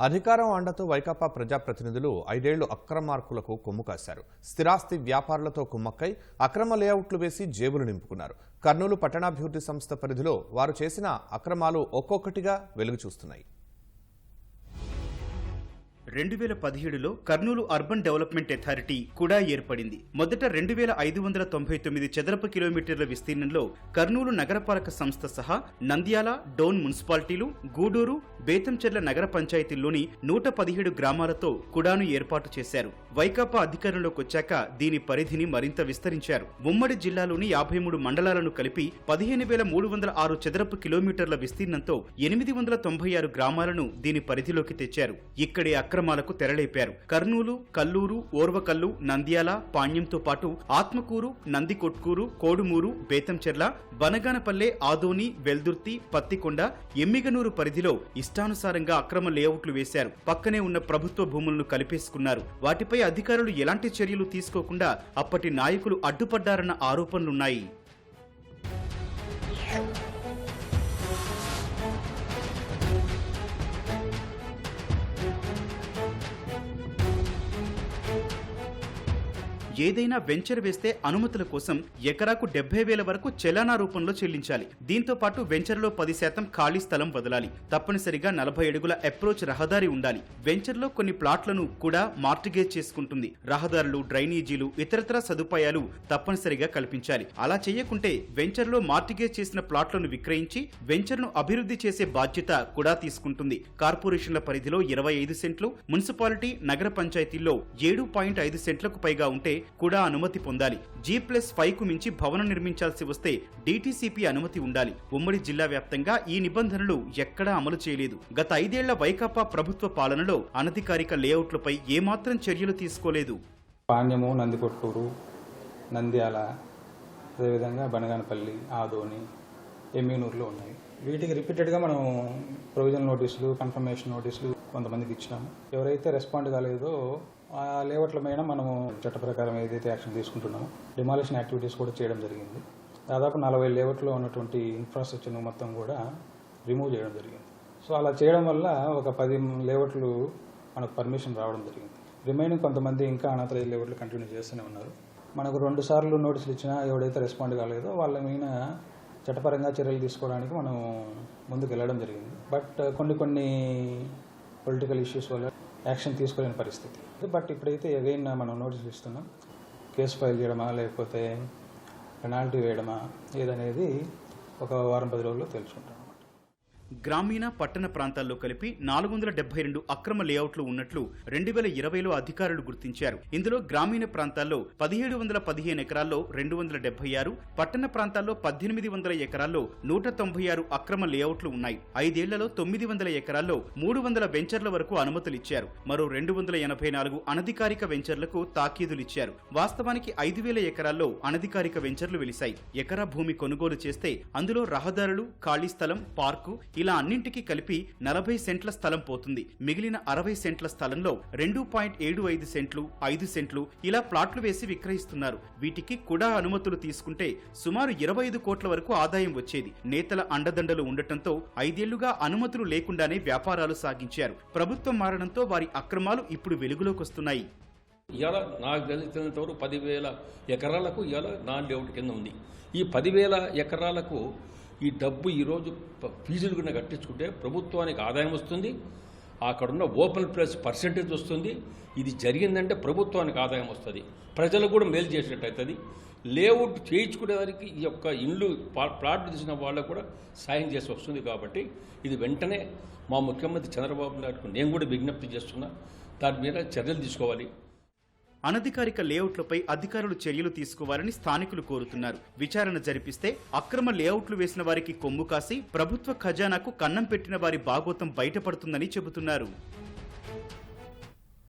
అధికారం అండతో వైకాపా ప్రజాప్రతినిధులు ఐదేళ్ళు అక్రమార్కులకు కొమ్ము కాశారు. స్థిరాస్తి వ్యాపారులతో కుమ్మక్కై అక్రమ లేఅవుట్లు వేసి జేబులు నింపుకున్నారు. కర్నూలు పట్టణాభివృద్ధి సంస్థ పరిధిలో వారు చేసిన అక్రమాలు ఒక్కొక్కటిగా వెలుగు చూస్తున్నాయి. రెండు వేల పదిహేడులో కర్నూలు అర్బన్ డెవలప్మెంట్ అథారిటీ కూడా ఏర్పడింది. మొదట రెండు వేల ఐదు వందల తొంభై తొమ్మిది చదరపు కిలోమీటర్ల విస్తీర్ణంలో కర్నూలు నగరపాలక సంస్థ సహా నంద్యాల డోన్ మున్సిపాలిటీలు గూడూరు బేతంచెర్ల నగర పంచాయతీల్లోని నూట పదిహేడు గ్రామాలతో కుడాను ఏర్పాటు చేశారు. వైకాపా అధికారంలోకి వచ్చాక దీని పరిధిని మరింత విస్తరించారు. ఉమ్మడి జిల్లాలోని యాభై మూడు మండలాలను కలిపి పదిహేను వేల మూడు వందల ఆరు చదరపు కిలోమీటర్ల విస్తీర్ణంతో ఎనిమిది వందల తొంభై ఆరు గ్రామాలను దీని పరిధిలోకి తెచ్చారు. ఇక్కడే అక్రమాలకు తెరలేపారు. కర్నూలు కల్లూరు ఓర్వకల్లు నంద్యాల పాణ్యంతో పాటు ఆత్మకూరు నందికొట్కూరు కోడుమూరు బేతంచెర్ల బనగానపల్లె ఆదోని వెల్దుర్తి పత్తికొండ ఎమ్మిగనూరు పరిధిలో ఇష్టానుసారంగా అక్రమ లేఅవుట్లు వేశారు. పక్కనే ఉన్న ప్రభుత్వ భూములను కలిపేసుకున్నారు. వాటిపై అధికారులు ఎలాంటి చర్యలు తీసుకోకుండా అప్పటి నాయకులు అడ్డుపడ్డారన్న ఆరోపణలున్నాయి. ఏదైనా వెంచర్ వేస్తే అనుమతుల కోసం ఎకరాకు డెబ్బై వేల వరకు చలానా రూపంలో చెల్లించాలి. దీంతో పాటు వెంచర్లో పది శాతం ఖాళీ స్థలం వదలాలి. తప్పనిసరిగా నలభై అడుగుల అప్రోచ్ రహదారి ఉండాలి. వెంచర్లో కొన్ని ప్లాట్లను కూడా మార్టిగేజ్ చేసుకుంటుంది. రహదారులు డ్రైనేజీలు ఇతరతర సదుపాయాలు తప్పనిసరిగా కల్పించాలి. అలా చేయకుంటే వెంచర్లో మార్టిగేజ్ చేసిన ప్లాట్లను విక్రయించి వెంచర్ను అభివృద్ధి చేసే బాధ్యత కూడా తీసుకుంటుంది. కార్పొరేషన్ల పరిధిలో ఇరవై ఐదు సెంట్లు మున్సిపాలిటీ నగర పంచాయతీల్లో ఏడు పాయింట్ ఐదు సెంట్లకు పైగా ఉంటే కూడా అనుమతి పొందాలి. జీ ప్లస్ ఫైవ్కు మించి భవనం నిర్మించాల్సి వస్తే డీటీసీపీ అనుమతి ఉండాలి. ఉమ్మడి జిల్లా వ్యాప్తంగా ఈ నిబంధనలు ఎక్కడా అమలు చేయలేదు. గత ఐదేళ్ళ వైకాపా ప్రభుత్వ పాలనలో అనధికారిక లేఅవుట్లపై ఏమాత్రం చర్యలు తీసుకోలేదు. పాణ్యము నందికొట్టూరు నంద్యాల అదేవిధంగా బనగానపల్లి ఆదోని ఎమ్మినూరులో ఉన్నాయి. వీటికి రిపీటెడ్గా మనం ప్రొవిజన్ నోటీసులు కన్ఫర్మేషన్ నోటీసులు కొంతమందికి ఇచ్చినాము. ఎవరైతే రెస్పాండ్ కాలేదో ఆ లేఅవుట్ల మీద మనము చట్ట ప్రకారం ఏదైతే యాక్షన్ తీసుకుంటున్నామో డిమాలిషన్ యాక్టివిటీస్ కూడా చేయడం జరిగింది. దాదాపు నలభై లేఅవుట్లో ఉన్నటువంటి ఇన్ఫ్రాస్ట్రక్చర్ను మొత్తం కూడా రిమూవ్ చేయడం జరిగింది. సో అలా చేయడం వల్ల ఒక పది లేఅవుట్లు మనకు పర్మిషన్ రావడం జరిగింది. రిమైనింగ్ కొంతమంది ఇంకా అనాథరైజ్ లేవట్లు కంటిన్యూ చేస్తూనే ఉన్నారు. మనకు రెండు సార్లు నోటీసులు ఇచ్చినా ఎవడైతే రెస్పాండ్ కాలేదో వాళ్ళ మీద చట్టపరంగా చర్యలు తీసుకోవడానికి మనం ముందుకు వెళ్ళడం జరిగింది. బట్ కొన్ని కొన్ని పొలిటికల్ ఇష్యూస్ వల్ల యాక్షన్ తీసుకోలేని పరిస్థితి. బట్ ఇప్పుడైతే అగైన్ మనం నోటీసులు ఇస్తున్నాం కేసు ఫైల్ చేయడమా లేకపోతే పెనాల్టీ వేయడమా ఏదనేది ఒక వారం పది రోజుల్లో తెలుసుకుంటాం. గ్రామీణ పట్టణ ప్రాంతాల్లో కలిపి నాలుగు వందల డెబ్బై రెండు అక్రమ లేఅవుట్లు ఉన్నట్లు రెండు వేల ఇరవైలో అధికారులు గుర్తించారు. ఇందులో గ్రామీణ ప్రాంతాల్లో పదిహేడు వందల పదిహేను ఎకరాల్లో రెండు వందల డెబ్బై ఆరు పట్టణ ప్రాంతాల్లో పద్దెనిమిది వందల ఎకరాల్లో నూట తొంభై ఆరు అక్రమ లేఅవుట్లు ఉన్నాయి. ఐదేళ్ళలో తొమ్మిది వందల ఎకరాల్లో మూడు వందల వెంచర్ల వరకు అనుమతులు ఇచ్చారు మరో రెండు వందల ఎనభై నాలుగు అనధికారిక వెంచర్లకు తాకీదులిచ్చారు. వాస్తవానికి ఐదు వేల ఎకరాల్లో అనధికారిక వెంచర్లు వెలిశాయి. ఎకరా భూమి కొనుగోలు చేస్తే అందులో రహదారులు ఖాళీ స్థలం పార్కు ఇలా అన్నింటికీ కలిపి నలభై సెంట్ల స్థలం పోతుంది. మిగిలిన అరవై సెంట్ల స్థలంలో రెండు పాయింట్ ఏడు ఐదు సెంట్లు ఐదు సెంట్లు ఇలా ప్లాట్లు వేసి విక్రయిస్తున్నారు. వీటికి కూడా అనుమతులు తీసుకుంటే సుమారు ఇరవై ఐదు కోట్ల వరకు ఆదాయం వచ్చేది. నేతల అండదండలు ఉండటంతో ఐదేళ్ళుగా అనుమతులు లేకుండానే వ్యాపారాలు సాగించారు. ప్రభుత్వం మారడంతో వారి అక్రమాలు ఇప్పుడు వెలుగులోకి వస్తున్నాయి. ఇవాళ నాకు తెలిసినంత వరకు పదివేల ఎకరాలకు ఇవాళ నాన్ లేఅవుట్ కింద ఉంది. ఈ పదివేల ఎకరాలకు ఈ డబ్బు ఈరోజు ఫీజులు కూడా కట్టించుకుంటే ప్రభుత్వానికి ఆదాయం వస్తుంది అక్కడున్న ఓపెన్ ప్లేస్ పర్సెంటేజ్ వస్తుంది. ఇది జరిగిందంటే ప్రభుత్వానికి ఆదాయం వస్తుంది. ప్రజలకు కూడా మేలు చేసినట్టు అవుతుంది లేఅవుట్ చేయించుకునేవారికి ఈ యొక్క ఇండ్లు ప్లాట్ ప్లాట్లు తీసిన వాళ్ళకు కూడా సాయం చేసి వస్తుంది కాబట్టి ఇది వెంటనే మా ముఖ్యమంత్రి చంద్రబాబు నాయుడుకు నేను కూడా విజ్ఞప్తి చేస్తున్నా. దాని మీద చర్యలు తీసుకోవాలి. అనధికారిక లేఅవుట్లపై అధికారులు చర్యలు తీసుకోవాలని స్థానికులు కోరుతున్నారు. విచారణ జరిపిస్తే అక్రమ లేఅవుట్లు వేసిన వారికి కొమ్ము కాసి ప్రభుత్వ ఖజానాకు కన్నం పెట్టిన వారి బాగోతం బయటపడుతుందని చెబుతున్నారు.